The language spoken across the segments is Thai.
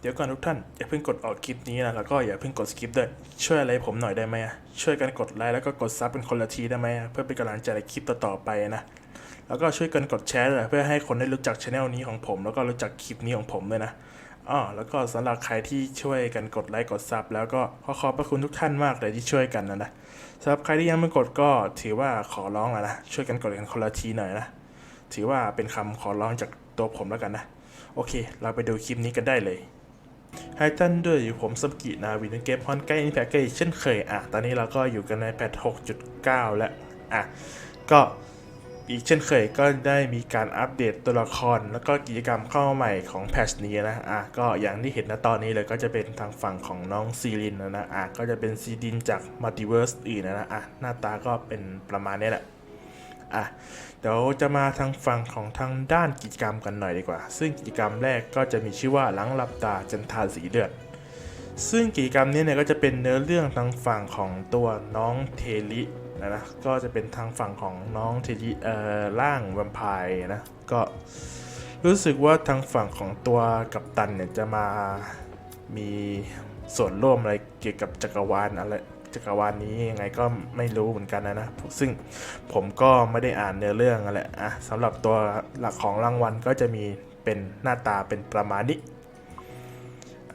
เดี๋ยวก่อนทุกท่าน อย่าเพิ่งกดออกคลิปนี้นะแล้วก็อย่าเพิ่งกดสกิปด้วย ช่วยอะไรผมหน่อยได้ไหมอะช่วยกันกดไลค์แล้วก็กดซับเป็นคนละทีได้ไหมอะเพื่อเป็นกำลังใจในคลิปต่อๆไปนะแล้วก็ช่วยกันกดแชร์ด้วยเพื่อให้คนได้รู้จักช anel นี้ของผม แล้วก็รู้จักคลิปนี้ของผมด้วยนะอ๋อแล้วก็สำหรับใครที่ช่วยกันกดไลค์กดซับแล้วก็ขอขอบพระคุณทุกท่านมากเลยที่ช่วยกันนะนะสำหรับใครที่ยังไม่กดก็ถือว่าขอร้องแล้วนะช่วยกันกดกันคนละทีหน่อยนะถือว่าเป็นคำขอร้องจากตัวผมแล้วกันนะ โอเค เราไปดูคลิปนี้กันได้เลย ไฮตันด้วยอยู่ผมสมกินาวินเกมฮอนใกล้อินแพคเกเช่นเคยอะตอนนี้เราก็อยู่กันในแพท6.9 แล้วอะก็อีกเช่นเคยก็ได้มีการอัปเดตตัวละคร แล้วก็กิจกรรมเข้ามาใหม่ของแพทนี้นะอะก็อย่างที่เห็นนะตอนนี้เลยก็จะเป็นทางฝั่งของน้องซีรินนะนะอะก็จะเป็นซีดินจากมัลติเวิร์สอื่นนะนะอะหน้าตาก็เป็นประมาณนี้แหละ อะเดี๋ยวจะมาทางฝั่งของทางด้านกิจกรรมกันหน่อยดีกว่า ซึ่งกิจกรรมแรกก็จะมีชื่อว่าหลังหลับตาจันทาสีเดือดซึ่งกิจกรรมนี้เนี่ยก็จะเป็นเนื้อเรื่องทางฝั่งของตัวน้องเทลินะนะก็จะเป็นทางฝั่งของน้องเทลิเอ่อร่างแวมไพร์นะก็รู้สึกว่าทางฝั่งของตัวกัปตันเนี่ยจะมามีส่วนร่วมอะไรเกี่ยวกับจักรวาลอะไร จักรวาลนี้ยังไงก็ไม่รู้เหมือนกันนะนะ ซึ่งผมก็ไม่ได้อ่านเนื้อเรื่องนั่นแหละอะสำหรับตัวหลักของรางวัลก็จะมีเป็นหน้าตาเป็นประมาณนี้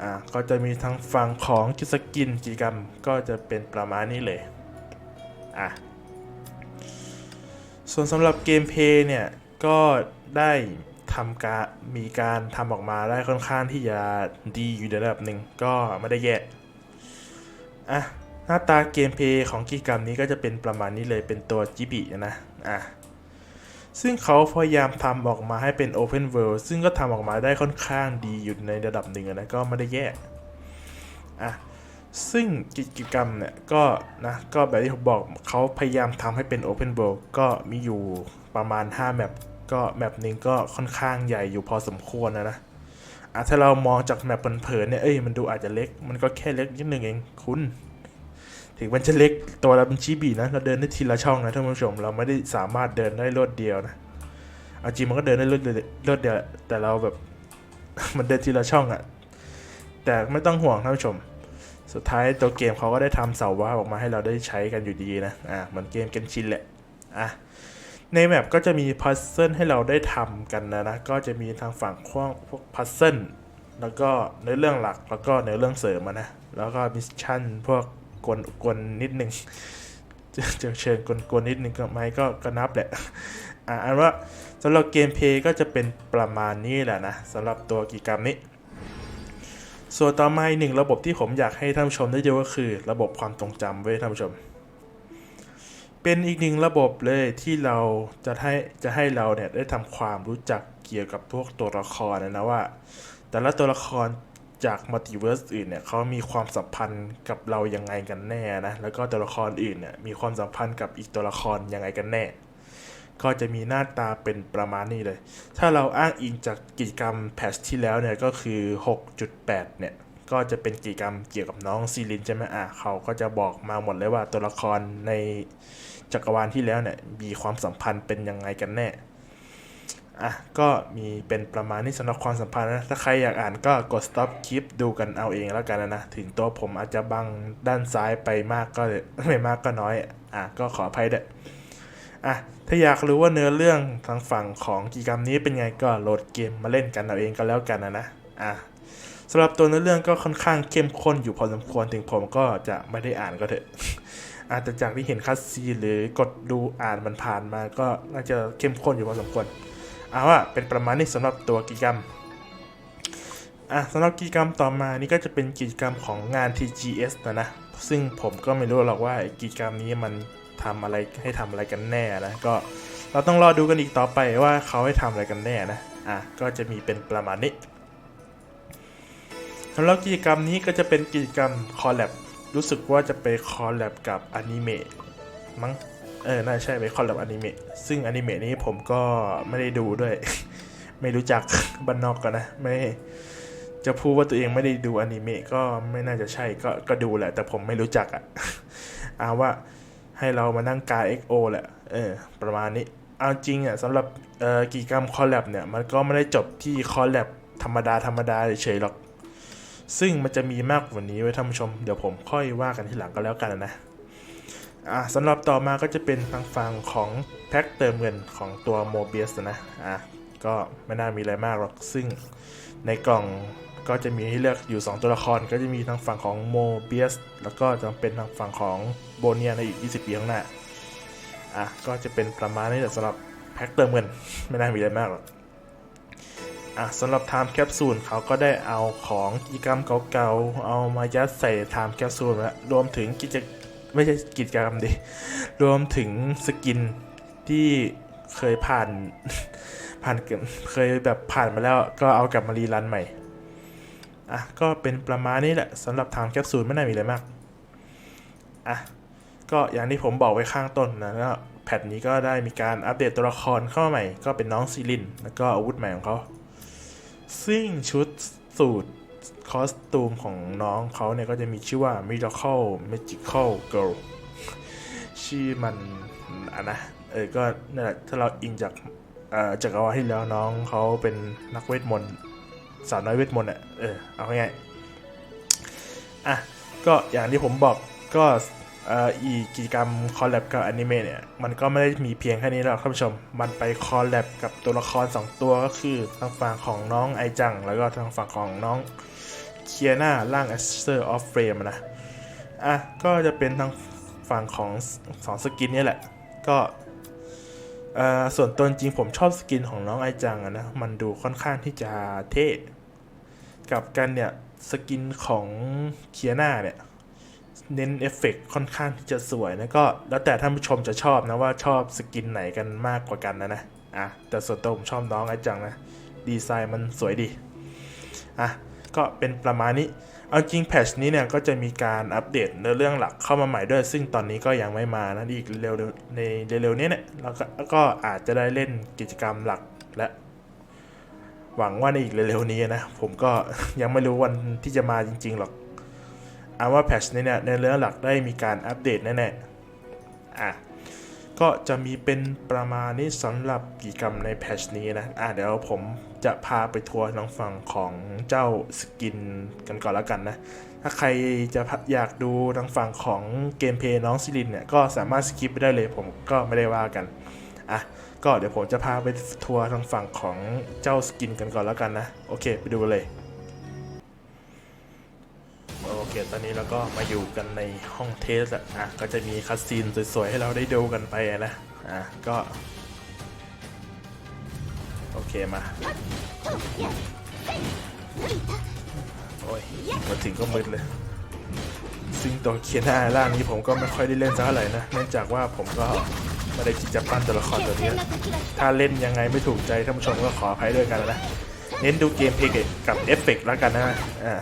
อะก็จะมีทั้งฝั่งของกิจสกินกิจกรรมก็จะเป็นประมาณนี้เลยอะส่วนสำหรับเกมเพย์เนี่ยก็ได้ทำการมีการทำออกมาได้ค่อนข้างที่จะดีอยู่ในระดับหนึ่งก็ไม่ได้แย่อะ หน้าตาเกมเพย์ของกิจกรรมนี้ก็จะเป็นประมาณนี้เลยเป็นตัวจิบินะอะซึ่งเขาพยายามทำออกมาให้เป็น Open World ซึ่งก็ทำออกมาได้ค่อนข้างดีอยู่ในระดับหนึ่งนะก็ไม่ได้แย่อะซึ่งกิจกรรมเนี่ยก็นะก็แบบที่ผมบอกเขาพยายามทำให้เป็น Open World ก็มีอยู่ประมาณ 5 แมปก็แมปหนึ่งก็ค่อนข้างใหญ่อยู่พอสมควรนะนะอะถ้าเรามองจากแมปเผินๆเนี่ยเอ้ยมันดูอาจจะเล็ก มันก็แค่เล็กนิดนึงเองคุณ ถึงมันจะเล็กตัวเราเป็นชิบีนะ เราเดินได้ทีละช่องนะท่านผู้ชม เราไม่ได้สามารถเดินได้รวดเดียวนะเอาจริงมันก็เดินได้รวดเดียวรวดเดียวแต่เราแบบ มันเดินทีละช่องอะแต่ไม่ต้องห่วงท่านผู้ชม สุดท้ายตัวเกมเขาก็ได้ทำเสาว้าออกมาให้เราได้ใช้กันอยู่ดีนะอะเหมือนเกมเกนชินแหละอะในแมปก็จะมีพัซเซิลให้เราได้ทำกันนะนะก็จะมีทางฝั่งพวกพวกพัซเซิลแล้วก็ในเรื่องหลักแล้วก็ในเรื่องเสริมนะแล้วก็มิชชั่นพวก กวนกวนนิดหนึ่งจะเชิญกวนกวนนิดหนึ่งก็ไหมก็ก็นับแหละอ่าอันว่าสำหรับเกมเพย์ก็จะเป็นประมาณนี้แหละนะสำหรับตัวกิกรรมนี้ ส่วนต่อมาอีกหนึ่งระบบที่ผมอยากให้ท่านผู้ชมได้ดูก็คือ ระบบความทรงจำไว้ยท่านผู้ชม เป็นอีกหนึ่งระบบเลยที่เราจะให้จะให้เราเนี่ยได้ทำความรู้จักเกี่ยวกับพวกตัวละครนะว่า แต่ละตัวละคร จากมัลติเวิร์สอื่นเนี่ยเขามีความสัมพันธ์กับเรายังไงกันแน่นะ แล้วก็ตัวละครอื่นเนี่ยมีความสัมพันธ์กับอีกตัวละครยังไงกันแน่ ก็จะมีหน้าตาเป็นประมาณนี้เลย ถ้าเราอ้างอิงจากกิจกรรมแพทชที่แล้วเนี่ยก็คือ 6.8 เนี่ยก็จะเป็นกิจกรรมเกี่ยวกับน้องซีลินใช่ไหมอะเขาก็จะบอกมาหมดเลยว่าตัวละครในจักรวาลที่แล้วเนี่ยมีความสัมพันธ์เป็นยังไงกันแน่ อะก็มีเป็นประมาณนี้สำหรับความสัมพันธ์นะ ถ้าใครอยากอ่านก็กด stop คลิปดูกันเอาเองแล้วกันนะ ถึงตัวผมอาจจะบังด้านซ้ายไปมากก็ไม่มากก็น้อย อะก็ขออภัยด้วยอะถ้าอยากรู้ว่าเนื้อเรื่องทางฝั่งของกิจกรรมนี้เป็นไงก็โหลดเกมมาเล่นกันเอาเองก็แล้วกันนะนะอะสำหรับตัวเนื้อเรื่องก็ค่อนข้างเข้มข้นอยู่พอสมควรถึงผมก็จะไม่ได้อ่านก็เถอะอาจจะจากที่เห็นคัสซีหรือกดดูอ่านมันผ่านมาก็น่าจะเข้มข้นอยู่พอสมควร เอาว่าเป็นประมาณนี้สำหรับตัวกิจกรรมอะสำหรับกิจกรรมต่อมานี่ก็จะเป็นกิจกรรมของงาน TGS นะนะ ซึ่งผมก็ไม่รู้หรอกว่ากิจกรรมนี้มันทำอะไรให้ทำอะไรกันแน่นะ ก็เราต้องรอดูกันอีกต่อไปว่าเขาให้ทำอะไรกันแน่นะ อะ ก็จะมีเป็นประมาณนี้สำหรับกิจกรรมนี้ก็จะเป็นกิจกรรมคอลแลบรู้สึกว่าจะไปคอลแลบกับอนิเมะมั้ง เออ น่าใช่ไปคอลแลบอนิเมะ ซึ่งอนิเมะนี้ผมก็ไม่ได้ดูด้วย ไม่รู้จักบันนอกกันนะ ไม่ จะพูดว่าตัวเองไม่ได้ดูอนิเมะก็ไม่น่าจะใช่ ก็ ก็ดูแหละ แต่ผมไม่รู้จักอะเอาว่าให้เรามานั่งกาย XO แหละ เออ ประมาณนี้ เอาจริงอะสำหรับเอ่อกิจกรรมคอลแลบเนี่ย มันก็ไม่ได้จบที่คอลแลบธรรมดาธรรมดาเฉยๆหรอก ซึ่งมันจะมีมากกว่านี้ไว้ท่านผู้ชม เดี๋ยวผมค่อยว่ากันทีหลังก็แล้วกันนะ อะสำหรับต่อมาก็จะเป็นทางฝั่งของแพ็คเติมเงินของตัวโมเบียสนะอะก็ไม่น่ามีอะไรมากหรอก ซึ่งในกล่องก็จะมีให้เลือกอยู่ 2 ตัวละครก็จะมีทางฝั่งของโมเบียสแล้วก็จะเป็นทางฝั่งของโบเนียในอีก 20 ปีข้างหน้าอะก็จะเป็นประมาณนี้แหละสำหรับแพ็คเติมเงิน ไม่น่ามีอะไรมากหรอกอะสำหรับ Time Capsule เขาก็ได้เอาของกิจกรรมเก่าๆ เอามายัดใส่ Time Capsule แล้วรวมถึงกิจ ไม่ใช่กิจกรรมดิ รวมถึงสกินที่เคยผ่านผ่านเคยแบบผ่านมาแล้วก็เอากลับมารีรันใหม่ อะ ก็เป็นประมาณนี้แหละสำหรับ Time Capsule ไม่น่ามีอะไรมาก อะ ก็อย่างที่ผมบอกไว้ข้างต้นนะแล้วแพทนี้ก็ได้มีการอัปเดตตัวละครเข้ามาใหม่ ก็เป็นน้องซีลิน แล้วก็อาวุธใหม่ของเขาซึ่งชุดสูตร คอสตูมของน้องเขาเนี่ยก็จะมีชื่อว่า Miracle Magical Girl ชื่อมันอะนะ เออ ก็นั่นแหละถ้าเราอิงจากจากเอาที่แล้วน้องเขาเป็นนักเวทมนต์สาวน้อยเวทมนต์อะ เออ เอาง่ายอะ ก็อย่างที่ผมบอกก็อีกกิจกรรมคอลแลบกับอนิเมะเนี่ย มันก็ไม่ได้มีเพียงแค่นี้หรอกท่านผู้ชม มันไปคอลแลบกับตัวละคร 2 ตัวก็คือทางฝั่งของน้องไอจัง แล้วก็ทางฝั่งของน้อง เคียนาร่างแอสเซอร์ออฟเฟรมนะ อะ ก็จะเป็นทางฝั่งของสองสกินนี่แหละ ก็อ่อส่วนตัวจริงผมชอบสกินของน้องไอจังนะ มันดูค่อนข้างที่จะเท่กับกันเนี่ย สกินของเคียนาเนี่ย เน้นเอฟเฟกต์ค่อนข้างที่จะสวยนะก็ แล้วแต่ท่านผู้ชมจะชอบนะว่าชอบสกินไหนกันมากกว่ากันนะนะ อะ แต่ส่วนตัวผมชอบน้องไอจังนะ ดีไซน์มันสวยดี อะ ก็เป็นประมาณนี้ เอาจริงแพทชนี้เนี่ยก็จะมีการอัปเดตเนื้อเรื่องหลักเข้ามาใหม่ด้วย ซึ่งตอนนี้ก็ยังไม่มานะอีกเร็วๆในเร็วๆนี้เนี่ยเราก็ก็อาจจะได้เล่นกิจกรรมหลักและ หวังว่าในอีกเร็วๆนี้นะ ผมก็ยังไม่รู้วันที่จะมาจริงๆหรอกเอาว่าแพทชนี้เนี่ยในเรื่องหลักได้มีการอัปเดตแน่ๆอะ ก็จะมีเป็นประมาณนี้สำหรับกิจกรรมในแพชนี้นะ อะเดี๋ยวผมจะพาไปทัวร์ทางฝั่งของเจ้าสกินกันก่อนแล้วกันนะ ถ้าใครจะอยากดูทางฝั่งของเกมเพย์น้องซิลินเนี่ย ก็สามารถสกิปไปได้เลยผมก็ไม่ได้ว่ากัน อะ ก็เดี๋ยวผมจะพาไปทัวร์ทางฝั่งของเจ้าสกินกันก่อนแล้วกันนะ โอเค ไปดูเลย โอเค ตอนนี้เราก็มาอยู่กันในห้องเทสอะอะก็จะมีคัสซีนสวยๆ ให้เราได้ดูกันไปอะนะ อะ ก็ โอเคมา โอ้ย มาถึงก็มึนเลย ซึ่งตัวเคียน่าร่างนี้ผมก็ไม่ค่อยได้เล่นสักเท่าไหร่นะ เนื่องจากว่าผมก็ไม่ได้คิดจะปั้นตัวละครตัวนี้ ถ้าเล่นยังไงไม่ถูกใจท่านผู้ชมก็ขออภัยด้วยกันนะ เน้นดูเกมเพลย์กับเอฟเฟกต์แล้วกันนะ อ่า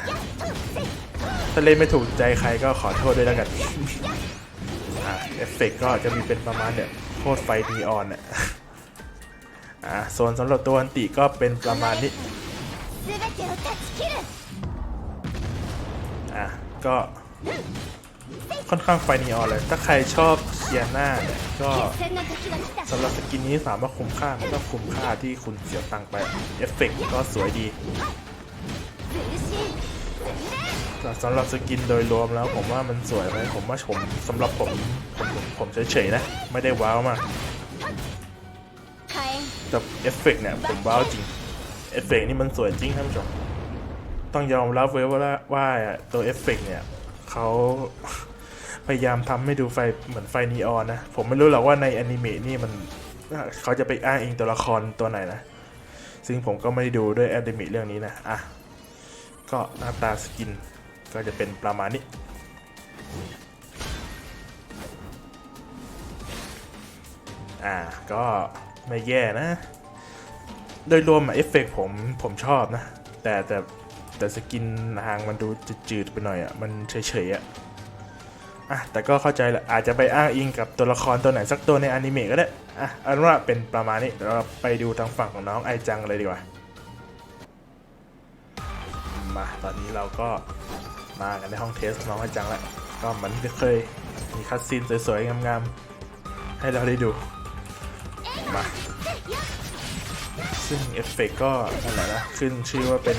ถ้าเล่นไม่ถูกใจใครก็ขอโทษด้วยแล้วกันเอฟเฟกก็จะมีเป็นประมาณเนี่ยโคตรไฟนีออนอะอ่าโซนสำหรับตัวอันติก็เป็นประมาณนี้อะก็ค่อนข้างไฟนีออนเลย ถ้าใครชอบเคียร์หน้าเนี่ยก็สำหรับสกินนี้สามารถคุ้มค่าและก็คุ้มค่าที่คุณเสียตังค์ไป เอฟเฟกก็สวยดี สำหรับสกินโดยรวมแล้วผมว่ามันสวยไหมผมว่าผมสำหรับผมผมผมเฉยๆนะ ไม่ได้ว้าวมาก火炎แต่เอฟเฟกต์เนี่ยผมว้าวจริงเอฟเฟกต์นี่มันสวยจริงท่านผู้ชมต้องยอมรับเว้ยว่าว่าตัวเอฟเฟกต์เนี่ยเขาพยายามทำให้ดูไฟเหมือนไฟนีออนนะ ผมไม่รู้หรอกว่าในอนิเมะนี่มันเขาจะไปอ้างอิงตัวละครตัวไหนนะ ซึ่งผมก็ไม่ได้ดูด้วยแอนิเมะเรื่องนี้นะ อะ ก็หน้าตาสกิน ก็จะเป็นประมาณนี้ อ่า ก็ไม่แย่นะ โดยรวมเอฟเฟกต์ผมผมชอบนะ แต่แต่แต่สกินทางมันดูจืดๆไปหน่อยอะ่ะ มันเฉยๆอะ่ะอะแต่ก็เข้าใจแหละอาจจะไปอ้างอิงกับตัวละครตัวไหนสักตัวในอนิเมะก็ได้อะอันว่าเป็นประมาณนี้เดี๋ยวเราไปดูทางฝั่งของน้องไอจังเลยดีกว่ามาตอนนี้เราก็ มากันในห้องเทสน้องอาจังแหละก็เหมือนเคยมีคัสซีนสวยๆ งามๆ ให้เราได้ดู มา ซึ่งเอฟเฟกก็นั่นแหละนะขึ้นชื่อว่าเป็น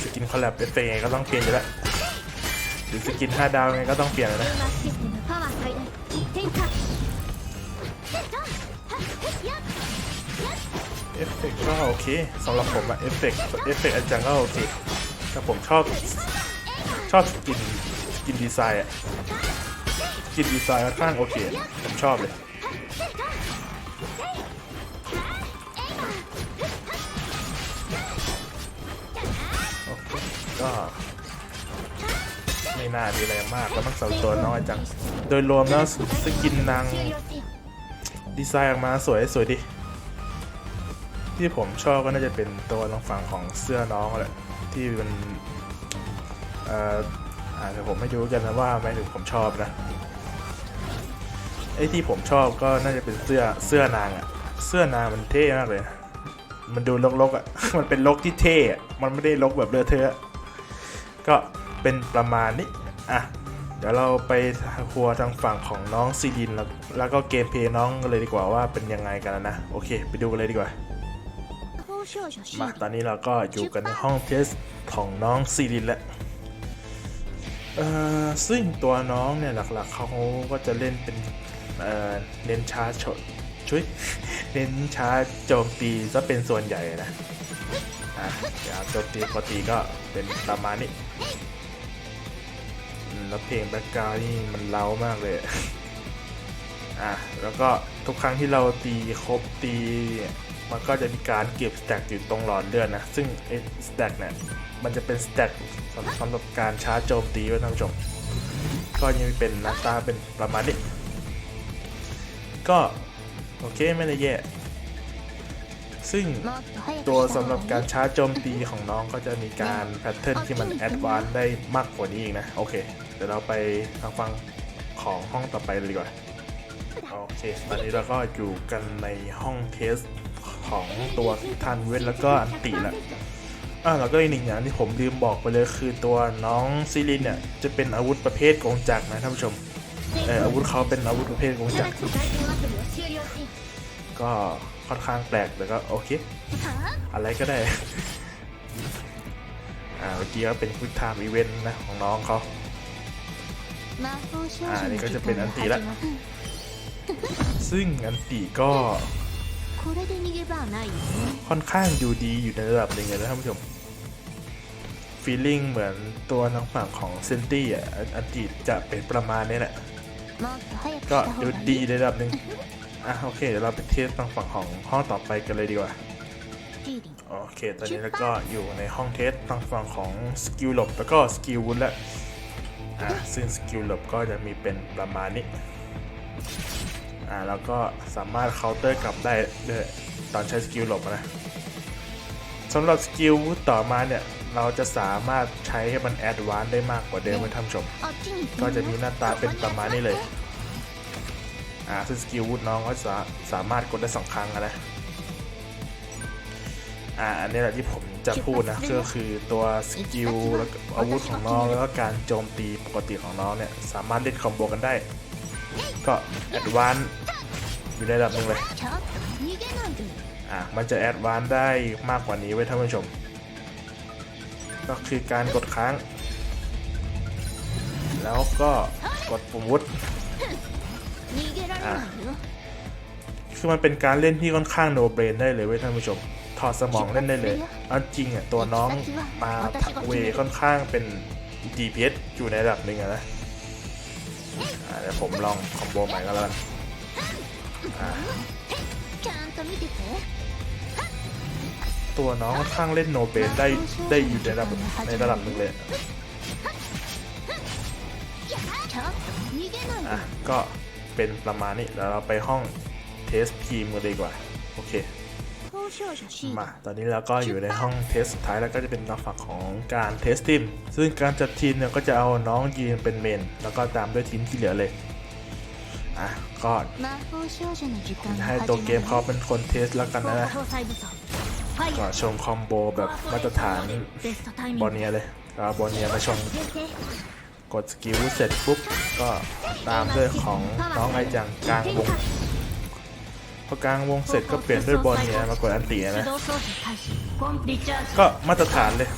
สกินคอลแลบเอฟเฟกไงก็ต้องเปลี่ยนอยู่แล้วหรือสกิน 5 ดาวไงก็ต้องเปลี่ยนแล้นะเอฟเฟกก็โอเคสำหรับผมอะเอฟเฟกเอฟเฟกอาจารย์ก็โอเคแต่ผมชอบ ชอบกินกินดีไซน์อะกินดีไซน์ค่อข้างโอเค ผมชอบเลยก็ไม่น่ามีอะไรมากก็มันสองตัวน้อยจัง โดยรวมแล้วสกินนางดีไซน์ออกมาสวยสวยดี ที่ผมชอบก็น่าจะเป็นตัวทองฝั่งของเสื้อน้องแหละที่มัน เดี๋ยวผมไม่รู้กันนะว่าแมนยูผมชอบนะไอ้ที่ผมชอบก็น่าจะเป็นเสื้อเสื้อนางอะเสื้อนางมันเท่มากเลย มันดูลกๆอะมันเป็นลกที่เท่มันไม่ได้ลกแบบเลอะเทอะ ก็เป็นประมาณนี้อะเดี๋ยวเราไปครัวทางฝั่งของน้องซีดินแล้วแล้วก็เกมเพย์น้องกันเลยดีกว่าว่าเป็นยังไงกันนะ โอเค ไปดูกันเลยดีกว่า มาตอนนี้เราก็อยู่กันในห้องเทสของน้องซีดินแล้ว ซึ่งตัวน้องเนี่ยหลักๆเขาก็จะเล่นเป็นเอ่น้นชาร์จช่วยเน้นชาร์จโจมตีซะเป็นส่วนใหญ่นะอะโจมตีปกติก็เป็นประมาณนี้แล้วเพลงแบ็กกราวนี่มันเล้ามากเลยอะแล้วก็ทุกครั้งที่เราตีครบตี มันก็จะมีการเก็บสแต็กอยู่ตรงหลอดเลือดนะ ซึ่งไอ้สแต็กเนี่ย มันจะเป็นสเต็กสำหรับการชาร์จโจมตีไว้ทั้งจบก็ยังเป็นหน้าตาเป็นประมาณนี้ก็ โอเคไม่ได้แย่ ซึ่งตัวสำหรับการชาร์จโจมตีของน้องก็จะมีการแพทเทิร์นที่มันแอดวานซ์ได้มากกว่านี้อีกนะ โอเค เดี๋ยวเราไปทางฟังของห้องต่อไปเลยดีกว่า โอเค ตอนนี้เราก็อยู่กันในห้องเทสของตัวทันเวทแล้วก็อันตีแล้ว อ่าแล้วก็อีกหนึ่งอย่างที่ผมลืมบอกไปเลยคือตัวน้องซิลินเนี่ยจะเป็นอาวุธประเภทกงจักรนะท่านผู้ชมเอออาวุธเขาเป็นอาวุธประเภทกงจักรก็ค่อนข้างแปลกแต่ก็โอเค อะไรก็ได้ อ่าเมื่อกี้ก็เป็นพุยไทม์อีเวนต์นะของน้องเขาอ่านี่ก็จะเป็นอันตีละซึ่งอันตีก็ ค่อนข้างอยู่ดีอยู่ในระดับหนึ่งเลยนะท่านผู้ชมฟีลลิ่งเหมือนตัวน้องฝั่งของเซนตี้อะอดีตจะเป็นประมาณนี้แหละก็ดูดีในระดับหนึ่งอะโอเคเดี๋ยวเราไปเทสทางฝั่งของห้องต่อไปกันเลยดีกว่าโอเคตอนนี้เราก็อยู่ในห้องเทสทางฝั่งของสกิลหลบแล้วก็สกิลวุ้นละอะซึ่งสกิลหลบก็จะมีเป็นประมาณนี้ อ่าแล้วก็สามารถเคาน์เตอร์กลับได้ด้ยตอนใช้สกิลหลบนะสำหรับสกิลต่อมาเนี่ยเราจะสามารถใช้ให้มันแอดวานได้มากกว่าเดิมนะท่านชม ก็จะมีหน้าตาเป็นประมาณนี้เลย อ่าซึ่งสกิลวุฒน้องก็สาสามารถกดได้สองครั้งนะ อ่าอันนี้แหละที่ผมจะพูดนะก็คือตัวสกิลและอาวุธของน้องแล้วก็การโจมตีปกติของน้องเนี่ยสามารถเล่นคอมโบกันได้ ก็แอดวานอยู่ในระดับนึงเลยอะมันจะแอดวานได้มากกว่านี้ไว้ท่านผู้ชม ก็คือการกดค้าง แล้วก็กดปุ่มวุฒิคือมันเป็นการเล่นที่ค่อนข้างโนเบรนได้เลยไว้ท่านผู้ชม ถอดสมองเล่นได้เลยเอาจริงอะตัวน้องมาทักเวค่อนข้างเป็น DPS อยู่ในระดับหนึ่งนะ เดี๋ยวผมลองคอมโบใหม่ก็แล้วกันตัวน้องข้างเล่นโนเบนได้ได้อยู่ในระดับในระดับนึงเลยอะก็เป็นประมาณนี้แล้วเราไปห้องเทสทีมกันดีกว่า โอเค มาตอนนี้เราก็อยู่ในห้องเทสสุดท้ายแล้วก็จะเป็นนักฝักของการเทสทีม ซึ่งการจัดทีมเนี่ยก็จะเอาน้องยีนเป็นเมน แล้วก็ตามด้วยทีมที่เหลือเลยอะก็ให้ตัวเกมเขาเป็นคนเทสแล้วกันนะก็ชมคอมโบแบบมาตรฐานบอเนียเลยก็บอเนียมาชมกดสกิลเสร็จปุ๊บก็ตามด้วยของน้องไอจังกลางบุก พอกลางวงเสร็จก็เปลี่ยนด้วยบอลเนี่ยมากดอันตีนะ ก็มาตรฐานเลย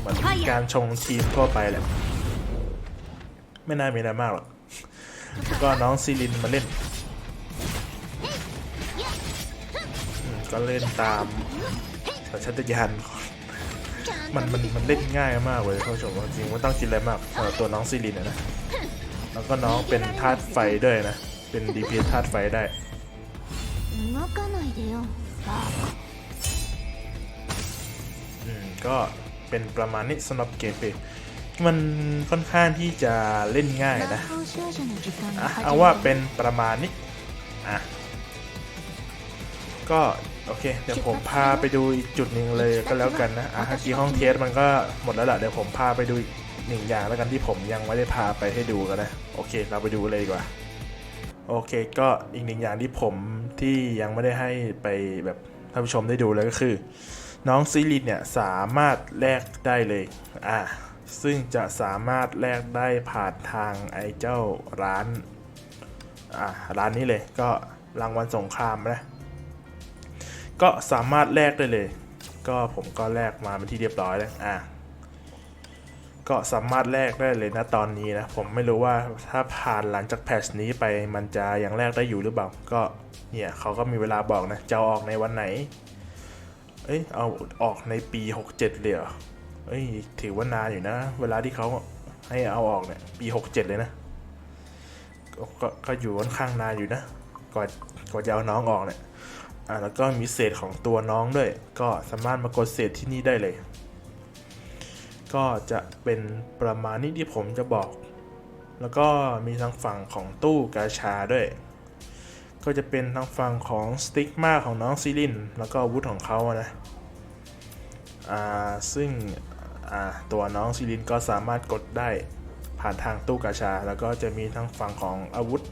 เหมือนการชงทีมทั่วไปแหละ ไม่น่ามีอะไรมากหรอก ก็น้องซีลินมาเล่น ก็เล่นตามสัญชาตญาณมันมันมันเล่นง่ายมากเลยท่านชมจริงไม่ต้องคิดอะไรมากตัวน้องซีลินนะ แล้วก็น้องเป็นธาตุไฟด้วยนะ เป็นดีพีธาตุไฟได้動かないでよバカ อืมก็เป็นประมาณนี้สำหรับเกมเพลย์มันค่อนข้างที่จะเล่นง่ายนะ 魔法少女の時間 อ่ะ が始 เอา ま ว่า る เป็นประมาณนี้ อ่ะ ก็โอเค เดี๋ยวผมพาไปดูอีกจุดหนึ่งเลยก็แล้วกันนะ อ่ะเมื่อกี้ห้องเทสมันก็หมดแล้วล่ะ เดี๋ยวผมพาไปดูอีกหนึ่งอย่างแล้วกันที่ผมยังไม่ได้พาไปให้ดูกันนะ โอเค เราไปดูเลยดีกว่า โอเค ก็อีกหนึ่งอย่างที่ผม ที่ยังไม่ได้ให้ไปแบบท่านผู้ชมได้ดูเลยก็คือ น้องซีรีนเนี่ยสามารถแลกได้เลยอ่าซึ่งจะสามารถแลกได้ผ่านทางไอ้เจ้าร้านอ่าร้านนี้เลยก็รางวัลสงครามนะก็สามารถแลกได้เลย ก็ผมก็แลกมาเป็นที่เรียบร้อยแล้วอ่า ก็สามารถแลกได้เลยนะตอนนี้นะ ผมไม่รู้ว่าถ้าผ่านหลังจากแพทชนี้ไปมันจะยังแลกได้อยู่หรือเปล่า ก็เนี่ยเขาก็มีเวลาบอกนะจะอออกในวันไหน เอ้ยเอาออกในปี 67เลยเหรอเอ้ยถือว่านานอยู่นะ เวลาที่เขาให้เอาออกเนี่ยปี 67 เลยนะกก็ก็อยู่ค่อนข้างนานอยู่นะก่อนก่อนจะเอาน้องออกเนี่ยอ่าแล้วก็มีเศษของตัวน้องด้วย ก็สามารถมากดเศษที่นี่ได้เลย ก็จะเป็นประมาณนี้ที่ผมจะบอก แล้วก็มีทางฝั่งของตู้กาชาด้วย ก็จะเป็นทางฝั่งของสติ๊กมาของน้องซิลิน แล้วก็อาวุธของเขานะอ่าซึ่งอ่าตัวน้องซิลินก็สามารถกดได้ผ่านทางตู้กาชา แล้วก็จะมีทางฝั่งของอาวุธ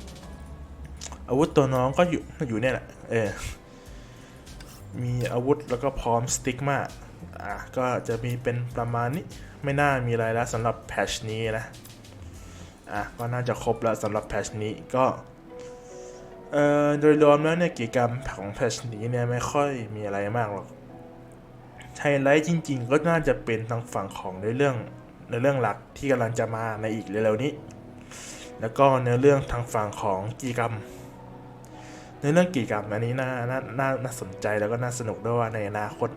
อาวุธตัวน้องก็อยู่อยู่เนี่ยแหละเออมีอาวุธแล้วก็พร้อมสติ๊กมา อะก็จะมีเป็นประมาณนี้ ไม่น่ามีอะไรแล้วสำหรับแพชนี้นะ อะก็น่าจะครบแล้วสำหรับแพชนี้ก็เอ่อโดยรวมแล้วเนี่ยกิจกรรมของแพชนี้เนี่ยไม่ค่อยมีอะไรมากหรอกไฮไลท์จริง ๆ ก็น่าจะเป็นทางฝั่งของในเรื่องในเรื่องหลักที่กำลังจะมาในอีกเร็วๆนี้ แล้วก็ในเรื่องทางฝั่งของกิจกรรม ในเรื่องกิจกรรมอันนี้น่าน่าน่าน่าสนใจแล้วก็น่าสนุกด้วยว่าในอนาคต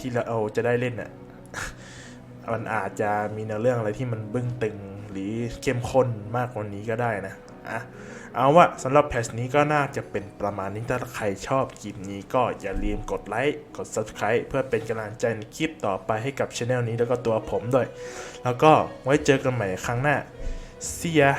ที่เราจะได้เล่นเนี่ยมันอาจจะมีเนื้อเรื่องอะไรที่มันบึ้งตึงหรือเข้มข้นมากกว่านี้ก็ได้นะอะเอาว่าสำหรับแพทนี้ก็น่าจะเป็นประมาณนี้ถ้าใครชอบคลิปนี้ก็อย่าลืมกดไลค์กด Subscribe เพื่อเป็นกำลังใจในคลิปต่อไปให้กับช anel นี้แล้วก็ตัวผมด้วย แล้วก็ไว้เจอกันใหม่ครั้งหน้า See ya